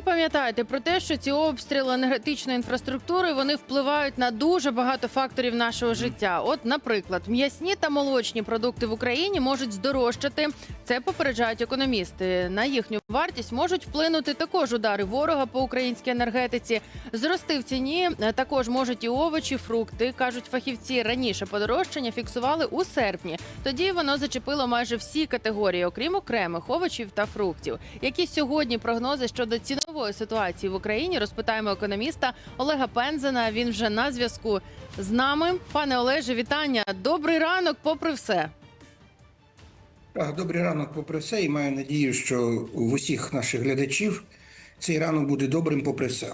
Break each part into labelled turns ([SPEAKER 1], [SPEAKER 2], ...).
[SPEAKER 1] пам'ятаєте про те, що ці обстріли енергетичної інфраструктури вони впливають на дуже багато факторів нашого життя. От, наприклад, м'ясні та молочні продукти в Україні можуть здорожчати. Це попереджають економісти. На їхню вартість можуть вплинути також удари ворога по українській енергетиці. Зрости в ціні е, також можуть і овочі, фрукти. кажуть фахівці. Раніше подорожчання фіксували у серпні. Тоді воно зачепило майже всі категорії, окрім окремих овочів та фруктів. Які сьогодні прогнози щодо цінової ситуації в Україні? Розпитаємо економіста Олега Пензена. Він вже на зв'язку з нами. Пане Олеже, вітання. Добрий ранок, попри все.
[SPEAKER 2] Добрий ранок, попри все, і маю надію, що в усіх наших глядачів цей ранок буде добрим, попри все.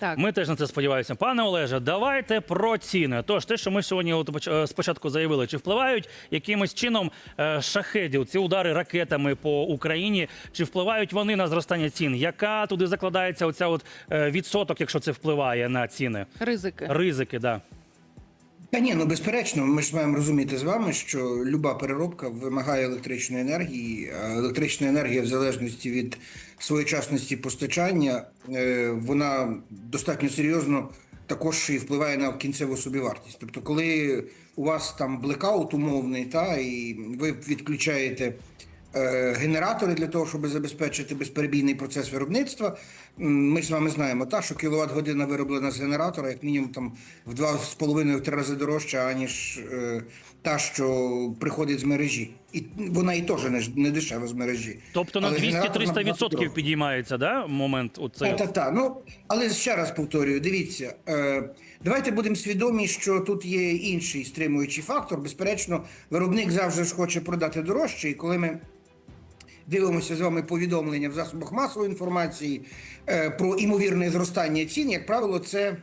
[SPEAKER 1] Так,
[SPEAKER 3] Ми теж на це сподіваємося. Пане Олеже, давайте про ціни. Тож, те, що ми сьогодні от е, спочатку заявили, чи впливають якимось чином е, шахедів, ці удари ракетами по Україні, чи впливають вони на зростання цін? Яка туди закладається оця от е, відсоток, якщо це впливає на ціни?
[SPEAKER 1] ризики.
[SPEAKER 3] Ризики, да.
[SPEAKER 2] Та ні, ну безперечно, ми ж маємо розуміти з вами, що люба переробка вимагає електричної енергії. а Електрична енергія, в залежності від своєчасності постачання, е, вона достатньо серйозно також і впливає на кінцеву собівартість. Тобто, коли у вас там блекаут умовний, та і ви відключаєте. е, Генератори для того, щоб забезпечити безперебійний процес виробництва. Ми ж з вами знаємо, та що кіловат година вироблена з генератора, як мінімум там в два з половиною в три рази дорожча, аніж е, та, що приходить з мережі, і вона і теж не, не дешева з мережі.
[SPEAKER 3] Тобто на
[SPEAKER 2] Але генератор
[SPEAKER 3] 200-300
[SPEAKER 2] набагато
[SPEAKER 3] відсотків
[SPEAKER 2] дорожчий.
[SPEAKER 3] підіймається, да, момент оцей?
[SPEAKER 2] Так, так, так. Ну, але ще раз повторюю, дивіться, е, давайте будемо свідомі, що тут є інший стримуючий фактор. Безперечно, виробник завжди ж хоче продати дорожче, і коли ми. Дивимося з вами повідомлення в засобах масової інформації е, про імовірне зростання цін. Як правило, це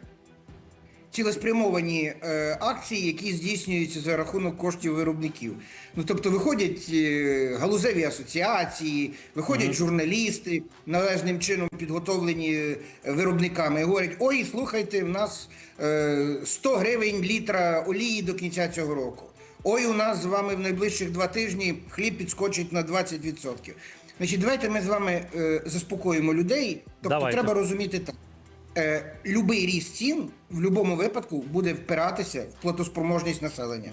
[SPEAKER 2] цілеспрямовані е, акції, які здійснюються за рахунок коштів виробників. Ну тобто виходять е, галузеві асоціації, виходять журналісти, належним чином підготовлені е, виробниками, і говорять: ой, слухайте, в нас е, 100 гривень літра олії до кінця цього року. Ой, у нас з вами в найближчих два тижні хліб підскочить на 20%. Значить, давайте ми з вами е, заспокоїмо людей. Тобто
[SPEAKER 3] Давайте.
[SPEAKER 2] треба розуміти так. Е, любий ріст цін в будь-якому випадку буде впиратися в платоспроможність населення.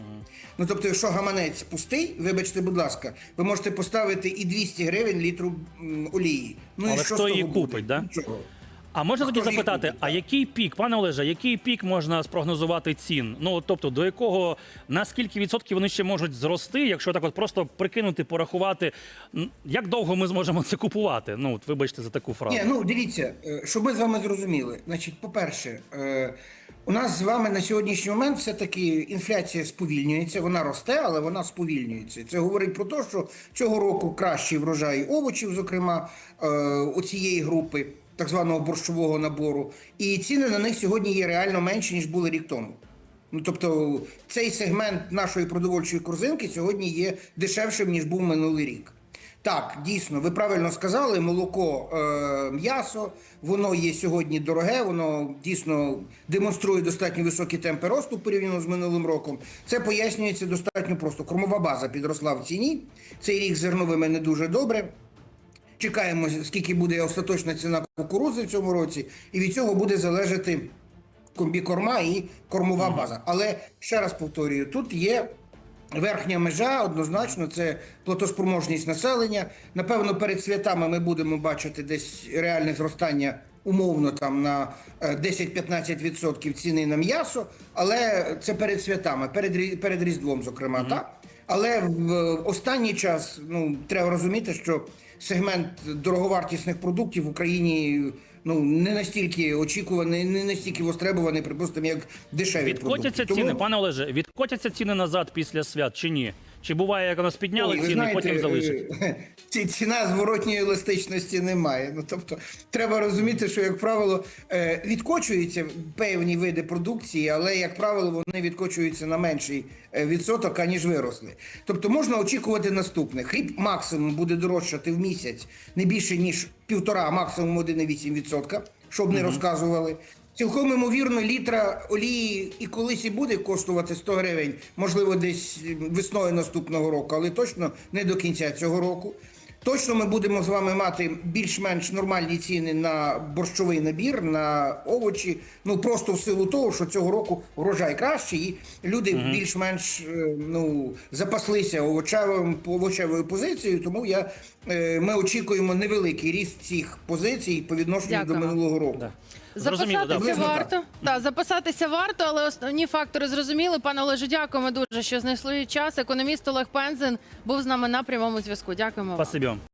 [SPEAKER 2] Ну тобто, якщо гаманець пустий, вибачте, будь ласка, ви можете поставити і 200 гривень літру м, олії. Ну
[SPEAKER 3] Але
[SPEAKER 2] і що
[SPEAKER 3] хто
[SPEAKER 2] з
[SPEAKER 3] її
[SPEAKER 2] того буде?
[SPEAKER 3] купить, да?
[SPEAKER 2] Нічого.
[SPEAKER 3] А можна
[SPEAKER 2] їх
[SPEAKER 3] запитати, а який пік, пане Олеже, який пік можна спрогнозувати цін? Ну от, тобто, до якого на скільки відсотків вони ще можуть зрости, якщо так от просто прикинути, порахувати, як довго ми зможемо це купувати? Ну от вибачте за таку фразу.
[SPEAKER 2] Ні, ну дивіться, е, щоб ми з вами зрозуміли. Значить, по-перше, е, у нас з вами на сьогоднішній момент все-таки інфляція сповільнюється, вона росте, але вона сповільнюється. Це говорить про те, що цього року кращий врожай овочів, зокрема е, у цієї групи, так званого борщового набору, і ціни на них сьогодні є реально менші, ніж були рік тому. Ну, тобто, цей сегмент нашої продовольчої корзинки сьогодні є дешевшим, ніж був минулий рік. Так, дійсно, ви правильно сказали, молоко, е, м'ясо, воно є сьогодні дороге, воно дійсно демонструє достатньо високі темпи росту порівняно з минулим роком. Це пояснюється достатньо просто. Кормова база підросла в ціні. Цей рік зерновими не дуже добре. Чекаємо, скільки буде остаточна ціна кукурузи в цьому році, і від цього буде залежати комбікорма і кормова база. Але ще раз повторюю, тут є верхня межа, однозначно, це платоспроможність населення. Напевно, перед святами ми будемо бачити десь реальне зростання. Умовно там на е, 10-15% ціни на м'ясо, але це перед святами, перед, перед Різдвом, зокрема, так. Але в останній час ну треба розуміти, що сегмент дороговартісних продуктів в Україні ну не настільки очікуваний, не настільки востребований, припустимо, як дешеві
[SPEAKER 3] Відкотяться
[SPEAKER 2] продукти.
[SPEAKER 3] ціни,
[SPEAKER 2] Тому-
[SPEAKER 3] пане Олеже, відкотяться ціни назад після свят чи ні? Чи буває, як у нас підняли
[SPEAKER 2] Ой,
[SPEAKER 3] ціни,
[SPEAKER 2] знаєте,
[SPEAKER 3] потім залишать?
[SPEAKER 2] е, Ціна зворотньої еластичності немає. Ну тобто, треба розуміти, що як правило е, відкочуються певні види продукції, але як правило вони відкочуються на менший е, відсоток, аніж виросли. Тобто можна очікувати наступне: хліб максимум буде дорожчати в місяць не більше ніж півтора, а максимум 1,8%, щоб не розказували. Цілком ймовірно, літра олії і колись і буде коштувати 100 гривень, можливо, десь весною наступного року, але точно не до кінця цього року. Точно ми будемо з вами мати більш-менш нормальні ціни на борщовий набір, на овочі. Ну просто в силу того, що цього року врожай кращий, і люди більш-менш е, ну запаслися овочевим овочевою позицією. Тому я е, ми очікуємо невеликий ріст цих позицій по відношенню
[SPEAKER 1] Дякую.
[SPEAKER 2] до минулого року.
[SPEAKER 3] Да. Зрозуміло, да.
[SPEAKER 1] Записатися
[SPEAKER 2] Приблизно
[SPEAKER 1] варто. та записатися варто, але основні фактори зрозуміли. Пане Олеже, дякуємо дуже, що знайшли час. Економіст Олег Пензен був з нами на прямому зв'язку. Дякуємо. вам.
[SPEAKER 3] Спасибі вам.